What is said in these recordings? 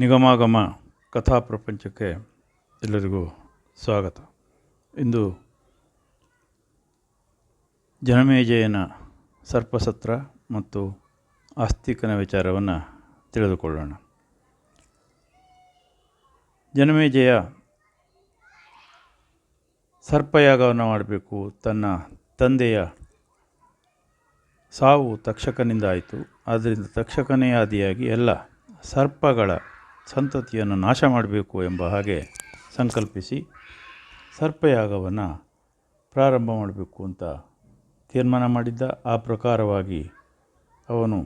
ನಿಗಮಾಗಮ ಕಥಾ ಪ್ರಪಂಚಕ್ಕೆ ಎಲ್ಲರಿಗೂ ಸ್ವಾಗತ. ಇಂದು ಜನಮೇಜಯನ ಸರ್ಪಸತ್ರ ಮತ್ತು ಆಸ್ತಿಕನ ವಿಚಾರವನ್ನು ತಿಳಿದುಕೊಳ್ಳೋಣ. ಜನಮೇಜಯ ಸರ್ಪಯಾಗವನ್ನು ಮಾಡಬೇಕು. ತನ್ನ ತಂದೆಯ ಸಾವು ತಕ್ಷಕನಿಂದ ಆಯಿತು. ಆದ್ದರಿಂದ ತಕ್ಷಕನೇ ಆದಿಯಾಗಿ ಎಲ್ಲ ಸರ್ಪಗಳ ಸಂತತಿಯನ್ನು ನಾಶ ಮಾಡಬೇಕು ಎಂಬ ಹಾಗೆ ಸಂಕಲ್ಪಿಸಿ ಸರ್ಪಯಾಗವನ್ನು ಪ್ರಾರಂಭ ಮಾಡಬೇಕು ಅಂತ ತೀರ್ಮಾನ ಮಾಡಿದ್ದ. ಆ ಪ್ರಕಾರವಾಗಿ ಅವನು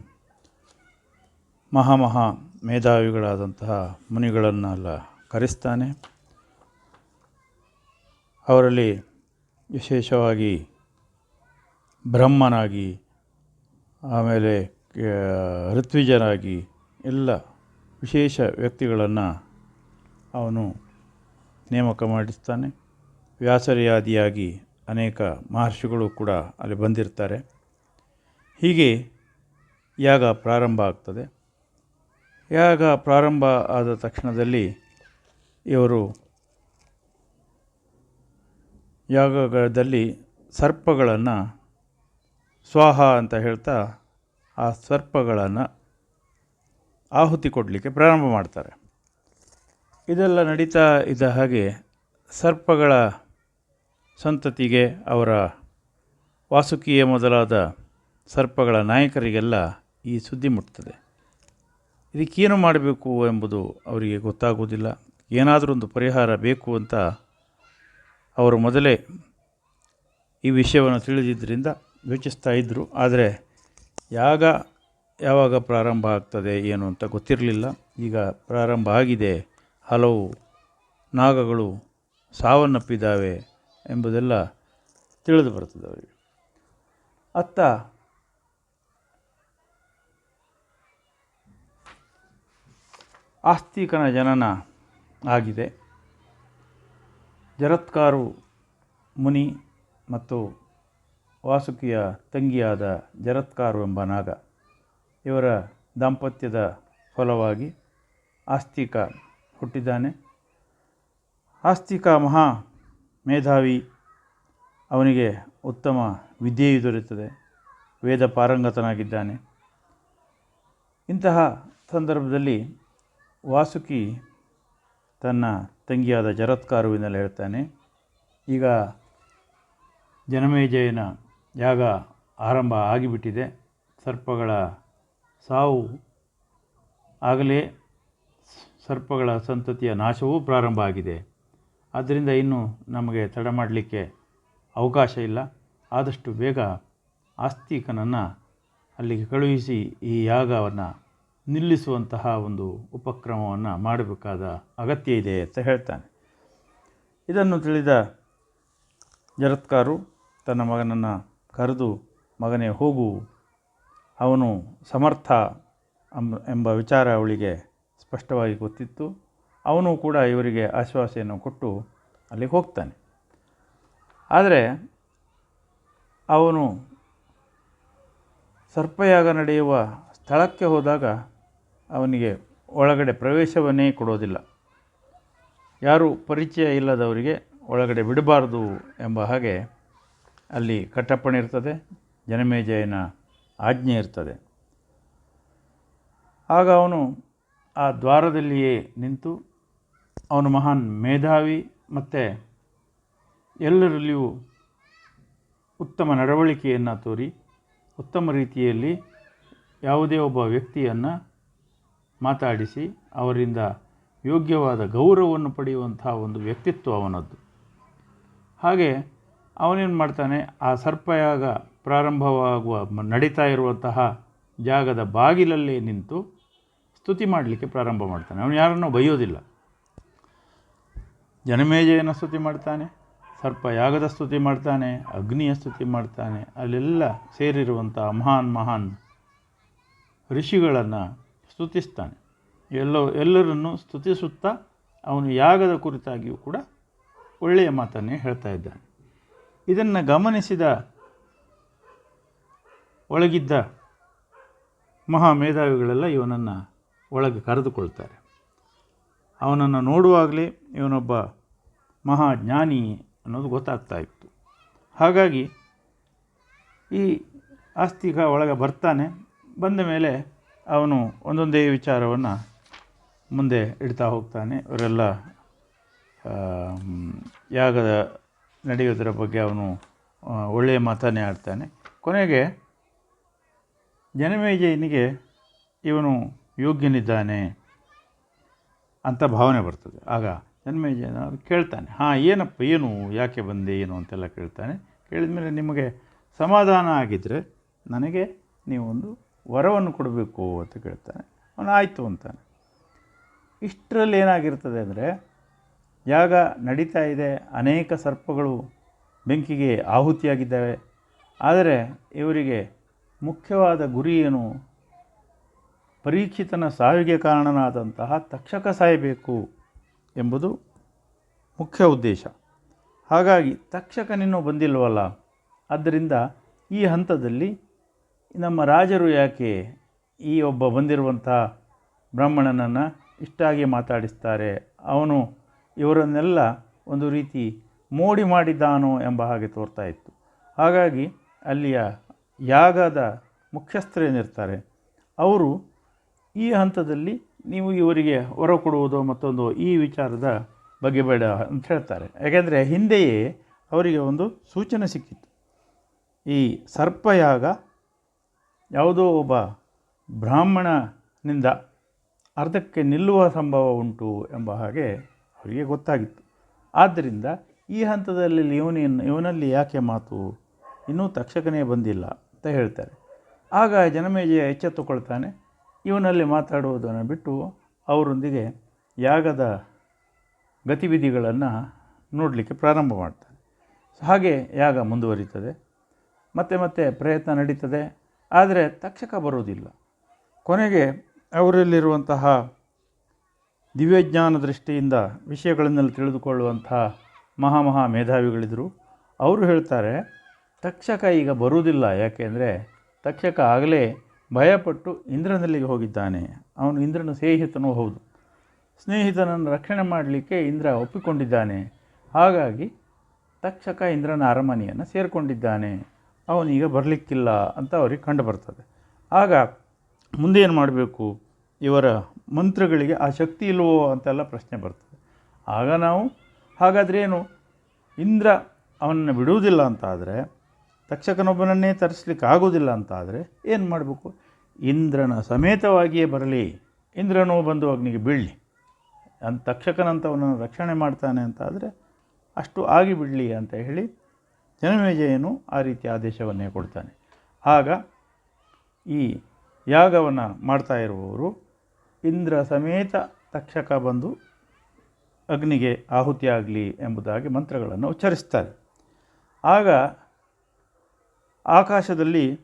ಮಹಾಮಹಾ ಮೇಧಾವಿಗಳಾದಂತಹ ಮುನಿಗಳನ್ನೆಲ್ಲ ಕರೆಸ್ತಾನೆ. ಅವರಲ್ಲಿ ವಿಶೇಷವಾಗಿ ಬ್ರಹ್ಮನಾಗಿ, ಆಮೇಲೆ ಋತ್ವಿಜನಾಗಿ ಎಲ್ಲ ವಿಶೇಷ ವ್ಯಕ್ತಿಗಳನ್ನು ಅವನು ನೇಮಕ ಮಾಡಿಸ್ತಾನೆ. ವ್ಯಾಸರಿಯಾದಿಯಾಗಿ ಅನೇಕ ಮಹರ್ಷಿಗಳು ಕೂಡ ಅಲ್ಲಿ ಬಂದಿರ್ತಾರೆ. ಹೀಗೆ ಯಾಗ ಪ್ರಾರಂಭ ಆಗ್ತದೆ. ಯಾಗ ಪ್ರಾರಂಭ ಆದ ತಕ್ಷಣದಲ್ಲಿ ಇವರು ಯಾಗದಲ್ಲಿ ಸರ್ಪಗಳನ್ನು ಸ್ವಾಹ ಅಂತ ಹೇಳ್ತಾ ಆ ಸರ್ಪಗಳನ್ನು ಆಹುತಿ ಕೊಡಲಿಕ್ಕೆ ಪ್ರಾರಂಭ ಮಾಡ್ತಾರೆ. ಇದೆಲ್ಲ ನಡೀತಾ ಇದ್ದ ಹಾಗೆ ಸರ್ಪಗಳ ಸಂತತಿಗೆ ಅವರ ವಾಸುಕಿಯ ಮೊದಲಾದ ಸರ್ಪಗಳ ನಾಯಕರಿಗೆಲ್ಲ ಈ ಸುದ್ದಿ ಮುಟ್ತದೆ. ಇದಕ್ಕೇನು ಮಾಡಬೇಕು ಎಂಬುದು ಅವರಿಗೆ ಗೊತ್ತಾಗುವುದಿಲ್ಲ. ಏನಾದರೂ ಒಂದು ಪರಿಹಾರ ಬೇಕು ಅಂತ ಅವರು ಮೊದಲೇ ಈ ವಿಷಯವನ್ನು ತಿಳಿದಿದ್ದರಿಂದ ಯೋಚಿಸ್ತಾ ಇದ್ದರು ಆದರೆ ಯಾಗ ಯಾವಾಗ ಪ್ರಾರಂಭ ಆಗ್ತದೆ ಏನು ಅಂತ ಗೊತ್ತಿರಲಿಲ್ಲ. ಈಗ ಪ್ರಾರಂಭ ಆಗಿದೆ. ಹಲವು ನಾಗಗಳು ಸಾವನ್ನಪ್ಪಿದ್ದಾವೆ ಎಂಬುದೆಲ್ಲ ತಿಳಿದು ಬರ್ತದೆ ಅವರಿಗೆ. ಅತ್ತ ಆಸ್ತಿಕನ ಜನನ ಆಗಿದೆ. ಜರತ್ಕಾರು ಮುನಿ ಮತ್ತು ವಾಸುಕಿಯ ತಂಗಿಯಾದ ಜರತ್ಕಾರು ಎಂಬ ನಾಗ. ಇವರ ದಾಂಪತ್ಯದ ಫಲವಾಗಿ ಆಸ್ತಿಕ ಹುಟ್ಟಿದ್ದಾನೆ. ಆಸ್ತಿಕ ಮಹಾ ಮೇಧಾವಿ ಅವನಿಗೆ ಉತ್ತಮ ವಿದ್ಯೆಯು ದೊರೆಯುತ್ತದೆ. ವೇದ ಪಾರಂಗತನಾಗಿದ್ದಾನೆ. ಇಂತಹ ಸಂದರ್ಭದಲ್ಲಿ ವಾಸುಕಿ ತನ್ನ ತಂಗಿಯಾದ ಜರತ್ಕಾರುವಿನಲ್ಲಿ ಹೇಳ್ತಾನೆ, ಈಗ ಜನಮೇಜಯನ ಯಾಗ ಆರಂಭ ಆಗಿಬಿಟ್ಟಿದೆ. ಸರ್ಪಗಳ ಸಾವು ಆಗಲೇ ಸರ್ಪಗಳ ಸಂತತಿಯ ನಾಶವೂ ಪ್ರಾರಂಭ ಆಗಿದೆ. ಆದ್ದರಿಂದ ಇನ್ನು ನಮಗೆ ತಡ ಮಾಡಲಿಕ್ಕೆ ಅವಕಾಶ ಇಲ್ಲ. ಆದಷ್ಟು ಬೇಗ ಆಸ್ತಿಕನನ್ನು ಅಲ್ಲಿಗೆ ಕಳುಹಿಸಿ ಈ ಯಾಗವನ್ನು ನಿಲ್ಲಿಸುವಂತಹ ಒಂದು ಉಪಕ್ರಮವನ್ನು ಮಾಡಬೇಕಾದ ಅಗತ್ಯ ಇದೆ ಅಂತ ಹೇಳ್ತಾನೆ. ಇದನ್ನು ತಿಳಿದ ಜರತ್ಕಾರು ತನ್ನ ಮಗನನ್ನು ಕರೆದು ಮಗನೇ ಹೋಗು ಅವನು ಸಮರ್ಥ ಎಂಬ ವಿಚಾರ ಅವಳಿಗೆ ಸ್ಪಷ್ಟವಾಗಿ ಗೊತ್ತಿತ್ತು. ಅವನು ಕೂಡ ಇವರಿಗೆ ಆಶ್ವಾಸೆಯನ್ನು ಕೊಟ್ಟು ಅಲ್ಲಿಗೆ ಹೋಗ್ತಾನೆ. ಆದರೆ ಅವನು ಸರ್ಪಯಾಗ ನಡೆಯುವ ಸ್ಥಳಕ್ಕೆ ಹೋದಾಗ ಅವನಿಗೆ ಒಳಗಡೆ ಪ್ರವೇಶವನ್ನೇ ಕೊಡೋದಿಲ್ಲ. ಯಾರು ಪರಿಚಯ ಇಲ್ಲದವರಿಗೆ ಒಳಗಡೆ ಬಿಡಬಾರ್ದು ಎಂಬ ಹಾಗೆ ಅಲ್ಲಿ ಕಟ್ಟಪ್ಪಣೆ ಇರ್ತದೆ. ಜನಮೇಜಯನ ಆಜ್ಞೆ ಇರ್ತದೆ. ಆಗ ಅವನು ಆ ದ್ವಾರದಲ್ಲಿಯೇ ನಿಂತು ಅವನು ಮಹಾನ್ ಮೇಧಾವಿ ಮತ್ತು ಎಲ್ಲರಲ್ಲಿಯೂ ಉತ್ತಮ ನಡವಳಿಕೆಯನ್ನು ತೋರಿ ಉತ್ತಮ ರೀತಿಯಲ್ಲಿ ಯಾವುದೇ ಒಬ್ಬ ವ್ಯಕ್ತಿಯನ್ನು ಮಾತಾಡಿಸಿ ಅವರಿಂದ ಯೋಗ್ಯವಾದ ಗೌರವವನ್ನು ಪಡೆಯುವಂತಹ ಒಂದು ವ್ಯಕ್ತಿತ್ವ ಅವನದ್ದು. ಹಾಗೆ ಅವನೇನು ಮಾಡ್ತಾನೆ? ಆ ಸರ್ಪಯಾಗ ಪ್ರಾರಂಭವಾಗುವ ನಡೀತಾ ಇರುವಂತಹ ಜಾಗದ ಬಾಗಿಲಲ್ಲೇ ನಿಂತು ಸ್ತುತಿ ಮಾಡಲಿಕ್ಕೆ ಪ್ರಾರಂಭ ಮಾಡ್ತಾನೆ. ಅವನು ಯಾರನ್ನೂ ಬೈಯೋದಿಲ್ಲ. ಜನಮೇಜಯನ ಸ್ತುತಿ ಮಾಡ್ತಾನೆ ಸರ್ಪ ಯಾಗದ ಸ್ತುತಿ ಮಾಡ್ತಾನೆ, ಅಗ್ನಿಯ ಸ್ತುತಿ ಮಾಡ್ತಾನೆ, ಅಲ್ಲೆಲ್ಲ ಸೇರಿರುವಂಥ ಮಹಾನ್ ಮಹಾನ್ ಋಷಿಗಳನ್ನು ಸ್ತುತಿಸ್ತಾನೆ. ಎಲ್ಲೋ, ಎಲ್ಲರನ್ನು ಸ್ತುತಿಸುತ್ತಾ ಅವನು ಯಾಗದ ಕುರಿತಾಗಿಯೂ ಕೂಡ ಒಳ್ಳೆಯ ಮಾತನ್ನೇ ಹೇಳ್ತಾ ಇದ್ದಾನೆ. ಇದನ್ನು ಗಮನಿಸಿದ ಒಳಗಿದ್ದ ಮಹಾ ಮೇಧಾವಿಗಳೆಲ್ಲ ಇವನನ್ನು ಒಳಗೆ ಕರೆದುಕೊಳ್ತಾರೆ. ಅವನನ್ನು ನೋಡುವಾಗಲೇ ಇವನೊಬ್ಬ ಮಹಾಜ್ಞಾನಿ ಅನ್ನೋದು ಗೊತ್ತಾಗ್ತಾ ಇತ್ತು. ಹಾಗಾಗಿ ಈ ಆಸ್ತಿಕ ಒಳಗೆ ಬರ್ತಾನೆ, ಬಂದ ಮೇಲೆ ಅವನು ಒಂದೊಂದೇ ವಿಚಾರವನ್ನು ಮುಂದೆ ಇಡ್ತಾ ಹೋಗ್ತಾನೆ. ಇವರೆಲ್ಲ ಯಾಗದ ನಡೆಯೋದರ ಬಗ್ಗೆ ಅವನು ಒಳ್ಳೆಯ ಮಾತನ್ನೇ ಆಡ್ತಾನೆ. ಕೊನೆಗೆ ಜನಮೇಜಯನಿಗೆ ಇವನು ಯೋಗ್ಯನಿದ್ದಾನೆ ಅಂತ ಭಾವನೆ ಬರ್ತದೆ. ಆಗ ಜನ್ಮೇಜಯನ ಕೇಳ್ತಾನೆ, ಹಾಂ, ಏನಪ್ಪ, ಏನು, ಯಾಕೆ ಬಂದೆ, ಏನು ಅಂತೆಲ್ಲ ಕೇಳ್ತಾನೆ. ಕೇಳಿದ ಮೇಲೆ ನಿಮಗೆ ಸಮಾಧಾನ ಆಗಿದ್ದರೆ ನನಗೆ ನೀವೊಂದು ವರವನ್ನು ಕೊಡಬೇಕು ಅಂತ ಕೇಳ್ತಾನೆ. ಅವನು ಆಯಿತು ಅಂತಾನೆ. ಇಷ್ಟರಲ್ಲಿ ಏನಾಗಿರ್ತದೆ ಅಂದರೆ, ಯಾಗ ನಡೀತಾ ಇದೆ, ಅನೇಕ ಸರ್ಪಗಳು ಬೆಂಕಿಗೆ ಆಹುತಿಯಾಗಿದ್ದಾವೆ. ಆದರೆ ಇವರಿಗೆ ಮುಖ್ಯವಾದ ಗುರಿ ಏನು? ಪರೀಕ್ಷಿತನ ಸಾವಿಗೆ ಕಾರಣನಾದಂತಹ ತಕ್ಷಕ ಸಾಯಬೇಕು ಎಂಬುದು ಮುಖ್ಯ ಉದ್ದೇಶ. ಹಾಗಾಗಿ ತಕ್ಷಕನಿನ್ನೂ ಬಂದಿಲ್ವಲ್ಲ? ಆದ್ದರಿಂದ ಈ ಹಂತದಲ್ಲಿ ನಮ್ಮ ರಾಜರು ಯಾಕೆ ಈ ಒಬ್ಬ ಬಂದಿರುವಂಥ ಬ್ರಾಹ್ಮಣನನ್ನು ಇಷ್ಟಾಗಿ ಮಾತಾಡಿಸ್ತಾರೆ? ಅವನು ಇವರನ್ನೆಲ್ಲ ಒಂದು ರೀತಿ ಮೋಡಿ ಮಾಡಿದ್ದಾನೋ ಎಂಬ ಹಾಗೆ ತೋರ್ತಾ ಇತ್ತು. ಹಾಗಾಗಿ ಅಲ್ಲಿಯ ಯಾಗದ ಮುಖ್ಯಸ್ಥರೇನಿರ್ತಾರೆ? ಅವರು ಈ ಹಂತದಲ್ಲಿ ನೀವು ಇವರಿಗೆ ಹೊರ ಕೊಡುವುದೋ ಮತ್ತೊಂದು ಈ ವಿಚಾರದ ಬಗ್ಗೆ ಬೇಡ ಅಂತ ಹೇಳ್ತಾರೆ. ಯಾಕೆಂದರೆ ಹಿಂದೆಯೇ ಅವರಿಗೆ ಒಂದು ಸೂಚನೆ ಸಿಕ್ಕಿತ್ತು. ಈ ಸರ್ಪಯಾಗ ಯಾವುದೋ ಒಬ್ಬ ಬ್ರಾಹ್ಮಣನಿಂದ ಅರ್ಧಕ್ಕೆ ನಿಲ್ಲುವ ಸಂಭವ ಉಂಟು ಎಂಬ ಹಾಗೆ ಅವರಿಗೆ ಗೊತ್ತಾಗಿತ್ತು. ಆದ್ದರಿಂದ ಈ ಹಂತದಲ್ಲಿ ಇವನಿನ್ ಇವನಲ್ಲಿ ಯಾಕೆ ಮಾತು? ಇನ್ನೂ ತಕ್ಷಕನೇ ಬಂದಿಲ್ಲ. ಅಂತ ಹೇಳ್ತಾರೆ. ಆಗ ಜನಮೇಜಯ ಎಚ್ಚೆತ್ತುಕೊಳ್ತಾನೆ. ಇವನಲ್ಲಿ ಮಾತಾಡುವುದನ್ನು ಬಿಟ್ಟು ಅವರೊಂದಿಗೆ ಯಾಗದ ಗತಿವಿಧಿಗಳನ್ನು ನೋಡಲಿಕ್ಕೆ ಪ್ರಾರಂಭ ಮಾಡ್ತಾನೆ. ಹಾಗೆ ಯಾಗ ಮುಂದುವರಿತದೆ. ಮತ್ತೆ ಮತ್ತೆ ಪ್ರಯತ್ನ ನಡೀತದೆ. ಆದರೆ ತಕ್ಷಕ ಬರುವುದಿಲ್ಲ. ಕೊನೆಗೆ ಅವರಲ್ಲಿರುವಂತಹ ದಿವ್ಯಜ್ಞಾನ ದೃಷ್ಟಿಯಿಂದ ವಿಷಯಗಳನ್ನೆಲ್ಲ ತಿಳಿದುಕೊಳ್ಳುವಂತಹ ಮಹಾಮಹಾ ಮೇಧಾವಿಗಳಿದ್ದರು ಅವರು ಹೇಳ್ತಾರೆ ತಕ್ಷಕ ಈಗ ಬರುವುದಿಲ್ಲ. ಯಾಕೆಂದರೆ ತಕ್ಷಕ ಆಗಲೇ ಭಯಪಟ್ಟು ಇಂದ್ರನಲ್ಲಿಗೆ ಹೋಗಿದ್ದಾನೆ. ಅವನು ಇಂದ್ರನ ಸ್ನೇಹಿತನೂ ಹೌದು. ಸ್ನೇಹಿತನನ್ನು ರಕ್ಷಣೆ ಮಾಡಲಿಕ್ಕೆ ಇಂದ್ರ ಒಪ್ಪಿಕೊಂಡಿದ್ದಾನೆ. ಹಾಗಾಗಿ ತಕ್ಷಕ ಇಂದ್ರನ ಅರಮನೆಯನ್ನು ಸೇರಿಕೊಂಡಿದ್ದಾನೆ. ಅವನೀಗ ಬರಲಿಕ್ಕಿಲ್ಲ ಅಂತ ಅವರಿಗೆ ಕಂಡು ಬರ್ತದೆ. ಆಗ ಮುಂದೇನು ಮಾಡಬೇಕು? ಇವರ ಮಂತ್ರಗಳಿಗೆ ಆ ಶಕ್ತಿ ಇಲ್ವೋ ಅಂತೆಲ್ಲ ಪ್ರಶ್ನೆ ಬರ್ತದೆ. ಆಗ ನಾವು ಹಾಗಾದರೆ ಏನು? ಇಂದ್ರ ಅವನನ್ನು ಬಿಡುವುದಿಲ್ಲ ಅಂತಾದರೆ ತಕ್ಷಕನೊಬ್ಬನನ್ನೇ ತರಿಸ್ಲಿಕ್ಕೆ ಆಗೋದಿಲ್ಲ ಅಂತಾದರೆ ಏನು ಮಾಡಬೇಕು? ಇಂದ್ರನ ಸಮೇತವಾಗಿಯೇ ಬರಲಿ, ಇಂದ್ರನೋ ಬಂದು ಅಗ್ನಿಗೆ ಬೀಳಲಿ. ಅಂತ ತಕ್ಷಕನಂತವನನ್ನು ರಕ್ಷಣೆ ಮಾಡ್ತಾನೆ ಅಂತಾದರೆ ಅಷ್ಟು ಆಗಿ ಬಿಡಲಿ ಅಂತ ಹೇಳಿ ಜನಮೇಜಯನು ಆ ರೀತಿ ಆದೇಶವನ್ನೇ ಕೊಡ್ತಾನೆ. ಆಗ ಈ ಯಾಗವನ್ನು ಮಾಡ್ತಾ ಇರುವವರು ಇಂದ್ರ ಸಮೇತ ತಕ್ಷಕ ಬಂದು ಅಗ್ನಿಗೆ ಆಹುತಿಯಾಗಲಿ ಎಂಬುದಾಗಿ ಮಂತ್ರಗಳನ್ನು ಉಚ್ಚರಿಸ್ತಾರೆ. ಆಗ ಆಕಾಶದಲ್ಲಿ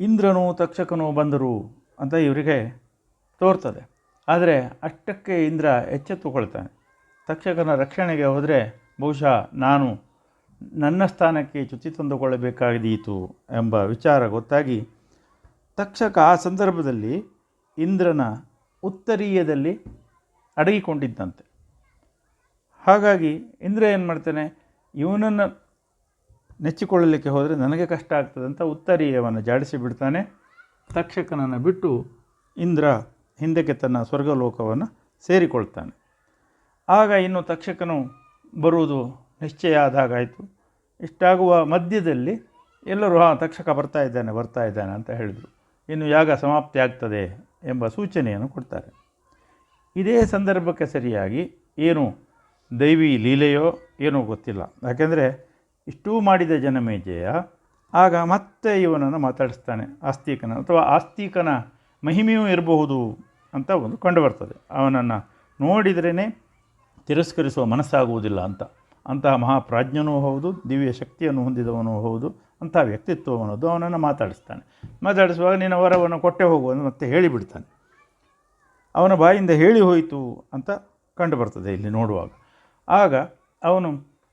ಇಂದ್ರನೋ ತಕ್ಷಕನೋ ಬಂದರು ಅಂತ ಇವರಿಗೆ ತೋರ್ತದೆ. ಆದರೆ ಅಷ್ಟಕ್ಕೆ ಇಂದ್ರ ಎಚ್ಚೆತ್ತುಕೊಳ್ತಾನೆ. ತಕ್ಷಕನ ರಕ್ಷಣೆಗೆ ಹೋದರೆ ಬಹುಶಃ ನಾನು ನನ್ನ ಸ್ಥಾನಕ್ಕೆ ಚ್ಯುತಿ ತಂದುಕೊಳ್ಳಬೇಕಾದೀತು ಎಂಬ ವಿಚಾರ ಗೊತ್ತಾಗಿ ತಕ್ಷಕ ಆ ಸಂದರ್ಭದಲ್ಲಿ ಇಂದ್ರನ ಉತ್ತರೀಯದಲ್ಲಿ ಅಡಗಿಕೊಂಡಿದ್ದಂತೆ. ಹಾಗಾಗಿ ಇಂದ್ರ ಏನು ಮಾಡ್ತಾನೆ ಇವನನ್ನು ನೆಚ್ಚಿಕೊಳ್ಳಲಿಕ್ಕೆ ಹೋದರೆ ನನಗೆ ಕಷ್ಟ ಆಗ್ತದೆ ಅಂತ ಉತ್ತರೀಯವನ್ನು ಜಾಡಿಸಿ ಬಿಡ್ತಾನೆ. ತಕ್ಷಕನನ್ನು ಬಿಟ್ಟು ಇಂದ್ರ ಹಿಂದಕ್ಕೆ ತನ್ನ ಸ್ವರ್ಗಲೋಕವನ್ನು ಸೇರಿಕೊಳ್ತಾನೆ. ಆಗ ಇನ್ನು ತಕ್ಷಕನು ಬರುವುದು ನಿಶ್ಚಯ ಆದಾಗಾಯಿತು. ಇಷ್ಟಾಗುವ ಮಧ್ಯದಲ್ಲಿ ಎಲ್ಲರೂ, ಹಾಂ, ತಕ್ಷಕ ಬರ್ತಾ ಇದ್ದಾನೆ ಬರ್ತಾ ಇದ್ದಾನೆ ಅಂತ ಹೇಳಿದರು. ಇನ್ನು ಯಾಗ ಸಮಾಪ್ತಿ ಆಗ್ತದೆ ಎಂಬ ಸೂಚನೆಯನ್ನು ಕೊಡ್ತಾರೆ. ಇದೇ ಸಂದರ್ಭಕ್ಕೆ ಸರಿಯಾಗಿ ಏನು ದೈವಿ ಲೀಲೆಯೋ ಏನೋ ಗೊತ್ತಿಲ್ಲ. ಯಾಕೆಂದರೆ ಇಷ್ಟೂ ಮಾಡಿದ ಜನಮೇಜಯ, ಆಗ ಮತ್ತೆ ಇವನನ್ನು ಮಾತಾಡಿಸ್ತಾನೆ, ಆಸ್ತಿಕನ. ಅಥವಾ ಆಸ್ತಿಕನ ಮಹಿಮೆಯೂ ಇರಬಹುದು ಅಂತ ಒಂದು ಕಂಡುಬರ್ತದೆ ಅವನನ್ನು ನೋಡಿದ್ರೇ ತಿರಸ್ಕರಿಸುವ ಮನಸ್ಸಾಗುವುದಿಲ್ಲ ಅಂತ. ಅಂತಹ ಮಹಾಪ್ರಾಜ್ಞನೂ ಹೌದು, ದಿವ್ಯ ಶಕ್ತಿಯನ್ನು ಹೊಂದಿದವನೂ ಹೌದು, ಅಂತಹ ವ್ಯಕ್ತಿತ್ವವನ್ನೋದು ಅವನನ್ನು ಮಾತಾಡಿಸ್ತಾನೆ. ಮಾತಾಡಿಸುವಾಗ ನಿನ್ನ ವರವನ್ನು ಕೊಟ್ಟೆ ಹೋಗು ಅಂತ ಮತ್ತೆ ಹೇಳಿಬಿಡ್ತಾನೆ. ಅವನ ಬಾಯಿಂದ ಹೇಳಿ ಹೋಯಿತು ಅಂತ ಕಂಡು ಬರ್ತದೆ ಇಲ್ಲಿ ನೋಡುವಾಗ. ಆಗ ಅವನು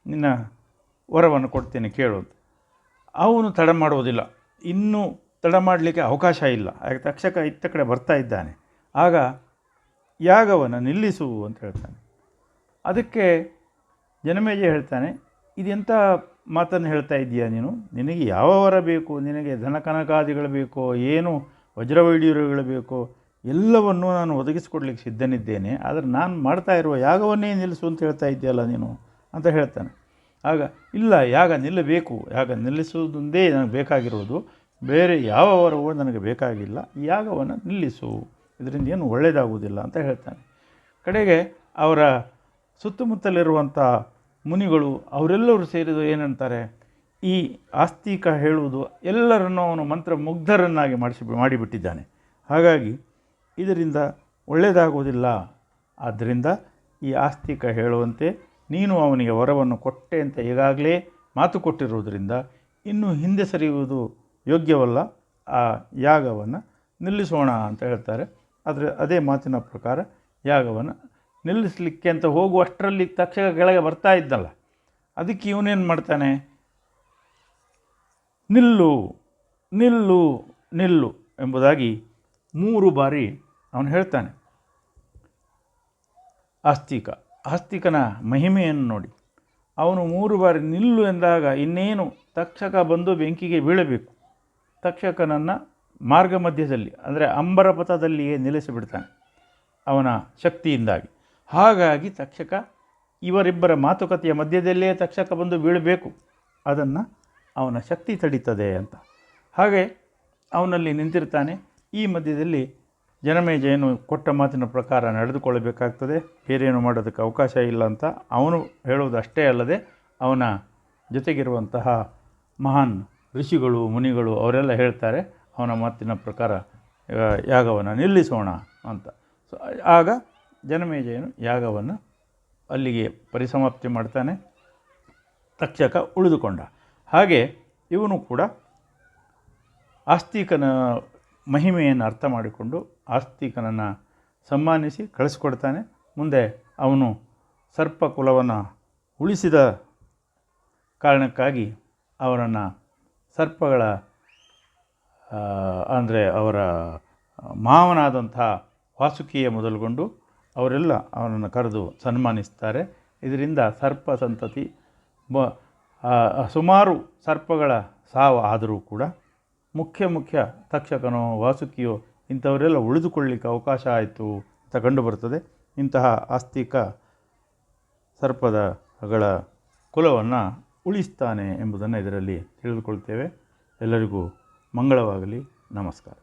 ನಿನ್ನ ವರವನ್ನು ಕೊಡ್ತೇನೆ ಕೇಳು ಅವನು ತಡ ಮಾಡುವುದಿಲ್ಲ. ಇನ್ನೂ ತಡ ಮಾಡಲಿಕ್ಕೆ ಅವಕಾಶ ಇಲ್ಲ. ತಕ್ಷಕ ಇತ್ತ ಕಡೆ ಬರ್ತಾ ಇದ್ದಾನೆ. ಆಗ ಯಾಗವನ್ನು ನಿಲ್ಲಿಸು ಅಂತ ಹೇಳ್ತಾನೆ. ಅದಕ್ಕೆ ಜನಮೇಜಯ ಹೇಳ್ತಾನೆ ಇದೆಂಥ ಮಾತನ್ನು ಹೇಳ್ತಾ ಇದ್ದೀಯಾ ನೀನು? ನಿನಗೆ ಯಾವ ವರ ಬೇಕು? ನಿನಗೆ ಧನಕನಕಾದಿಗಳು ಬೇಕೋ, ಏನು ವಜ್ರವೈಡ್ಯೂರುಗಳು ಬೇಕೋ? ಎಲ್ಲವನ್ನೂ ನಾನು ಒದಗಿಸಿಕೊಡ್ಲಿಕ್ಕೆ ಸಿದ್ಧನಿದ್ದೇನೆ. ಆದರೆ ನಾನು ಮಾಡ್ತಾ ಇರುವ ಯಾಗವನ್ನೇ ನಿಲ್ಲಿಸು ಅಂತ ಹೇಳ್ತಾ ಇದ್ದೀಯಲ್ಲ ನೀನು? ಅಂತ ಹೇಳ್ತಾನೆ. ಆಗ ಇಲ್ಲ, ಯಾಗ ನಿಲ್ಲಬೇಕು, ಯಾಗ ನಿಲ್ಲಿಸುವುದೊಂದೇ ನನಗೆ ಬೇಕಾಗಿರುವುದು. ಬೇರೆ ಯಾವ ವರವೂ ನನಗೆ ಬೇಕಾಗಿಲ್ಲ, ಯಾಗವನ್ನು ನಿಲ್ಲಿಸು. ಇದರಿಂದ ಏನು ಒಳ್ಳೆಯದಾಗುವುದಿಲ್ಲ ಅಂತ ಹೇಳ್ತಾನೆ. ಕಡೆಗೆ ಅವರ ಸುತ್ತಮುತ್ತಲಿರುವಂಥ ಮುನಿಗಳು ಅವರೆಲ್ಲರೂ ಸೇರಿದು ಏನಂತಾರೆ, ಈ ಆಸ್ತಿಕ ಹೇಳುವುದು ಎಲ್ಲರನ್ನೂ ಅವನು ಮಂತ್ರ ಮುಗ್ಧರನ್ನಾಗಿ ಮಾಡಿಸಿ, ಮಾಡಿಬಿಟ್ಟಿದ್ದಾನೆ. ಹಾಗಾಗಿ ಇದರಿಂದ ಒಳ್ಳೆಯದಾಗುವುದಿಲ್ಲ. ಆದ್ದರಿಂದ ಈ ಆಸ್ತಿಕ ಹೇಳುವಂತೆ ನೀನು ಅವನಿಗೆ ವರವನ್ನು ಕೊಟ್ಟೆ ಅಂತ ಈಗಾಗಲೇ ಮಾತು ಕೊಟ್ಟಿರುವುದರಿಂದ ಇನ್ನು ಹಿಂದೆ ಸರಿಯುವುದು ಯೋಗ್ಯವಲ್ಲ? ಆ ಯಾಗವನ್ನು ನಿಲ್ಲಿಸೋಣ ಅಂತ ಹೇಳ್ತಾರೆ. ಆದರೆ ಅದೇ ಮಾತಿನ ಪ್ರಕಾರ ಯಾಗವನ್ನು ನಿಲ್ಲಿಸಲಿಕ್ಕೆ ಅಂತ ಹೋಗುವಷ್ಟರಲ್ಲಿ ತಕ್ಷಣ ಕೆಳಗೆ ಬರ್ತಾ ಇದ್ದಲ್ಲ. ಅದಕ್ಕೆ ಇವನೇನು ಮಾಡ್ತಾನೆ? ನಿಲ್ಲು ನಿಲ್ಲು ನಿಲ್ಲು ಎಂಬುದಾಗಿ ಮೂರು ಬಾರಿ ಅವನು ಹೇಳ್ತಾನೆ. ಆಸ್ತಿಕ. ಆಸ್ತಿಕನ ಮಹಿಮೆಯನ್ನು ನೋಡಿ. ಅವನು ಮೂರು ಬಾರಿ ನಿಲ್ಲು ಎಂದಾಗ ಇನ್ನೇನು ತಕ್ಷಕ ಬಂದು ಬೆಂಕಿಗೆ ಬೀಳಬೇಕು. ತಕ್ಷಕನನ್ನು ಮಾರ್ಗ ಮಧ್ಯದಲ್ಲಿ, ಅಂದರೆ ಅಂಬರಪಥದಲ್ಲಿಯೇ ನಿಲ್ಲಿಸಿಬಿಡ್ತಾನೆ ಅವನ ಶಕ್ತಿಯಿಂದಾಗಿ. ಹಾಗಾಗಿ ತಕ್ಷಕ ಇವರಿಬ್ಬರ ಮಾತುಕತೆಯ ಮಧ್ಯದಲ್ಲೇ ತಕ್ಷಕ ಬಂದು ಬೀಳಬೇಕು. ಅದನ್ನು ಅವನ ಶಕ್ತಿ ತಡೀತದೆ ಅಂತ. ಹಾಗೆ ಅವನಲ್ಲಿ ನಿಂತಿರ್ತಾನೆ. ಈ ಮಧ್ಯದಲ್ಲಿ ಜನಮೇಜಯನು ಕೊಟ್ಟ ಮಾತಿನ ಪ್ರಕಾರ ನಡೆದುಕೊಳ್ಳಬೇಕಾಗ್ತದೆ. ಬೇರೇನು ಮಾಡೋದಕ್ಕೆ ಅವಕಾಶ ಇಲ್ಲ ಅಂತ ಅವನು ಹೇಳುವುದಷ್ಟೇ ಅಲ್ಲದೆ ಅವನ ಜೊತೆಗಿರುವಂತಹ ಮಹಾನ್ ಋಷಿಗಳು, ಮುನಿಗಳು ಅವರೆಲ್ಲ ಹೇಳ್ತಾರೆ, ಅವನ ಮಾತಿನ ಪ್ರಕಾರ ಯಾಗವನ್ನು ನಿಲ್ಲಿಸೋಣ ಅಂತ. ಸೊ ಆಗ ಜನಮೇಜಯನು ಯಾಗವನ್ನು ಅಲ್ಲಿಗೆ ಪರಿಸಮಾಪ್ತಿ ಮಾಡ್ತಾನೆ, ತಕ್ಷಕ ಉಳಿದುಕೊಂಡ. ಹಾಗೆ ಇವನು ಕೂಡ ಆಸ್ತಿಕನ ಮಹಿಮೆಯನ್ನು ಅರ್ಥ ಮಾಡಿಕೊಂಡು ಆಸ್ತಿಕನನ್ನು ಸನ್ಮಾನಿಸಿ ಕಳಿಸ್ಕೊಡ್ತಾನೆ. ಮುಂದೆ ಅವನು ಸರ್ಪ ಕುಲವನ್ನು ಉಳಿಸಿದ ಕಾರಣಕ್ಕಾಗಿ ಅವರನ್ನು ಸರ್ಪಗಳ ಅಂದರೆ ಅವರ ಮಾವನಾದಂಥ ವಾಸುಕಿಯ ಮೊದಲುಗೊಂಡು ಅವರೆಲ್ಲ ಅವನನ್ನು ಕರೆದು ಸನ್ಮಾನಿಸ್ತಾರೆ. ಇದರಿಂದ ಸರ್ಪ ಸಂತತಿ, ಬ ಸುಮಾರು ಸರ್ಪಗಳ ಸಾವು ಆದರೂ ಕೂಡ ಮುಖ್ಯ ಮುಖ್ಯ ತಕ್ಷಕನೋ, ವಾಸುಕಿಯೋ ಇಂಥವರೆಲ್ಲ ಉಳಿದುಕೊಳ್ಳಿಕ್ಕೆ ಅವಕಾಶ ಆಯಿತು ಅಂತ ಕಂಡುಬರ್ತದೆ. ಇಂತಹ ಆಸ್ತಿಕ ಸರ್ಪದಗಳ ಕುಲವನ್ನು ಉಳಿಸ್ತಾನೆ ಎಂಬುದನ್ನು ಇದರಲ್ಲಿ ತಿಳಿದುಕೊಳ್ತೇವೆ. ಎಲ್ಲರಿಗೂ ಮಂಗಳವಾಗಲಿ. ನಮಸ್ಕಾರ.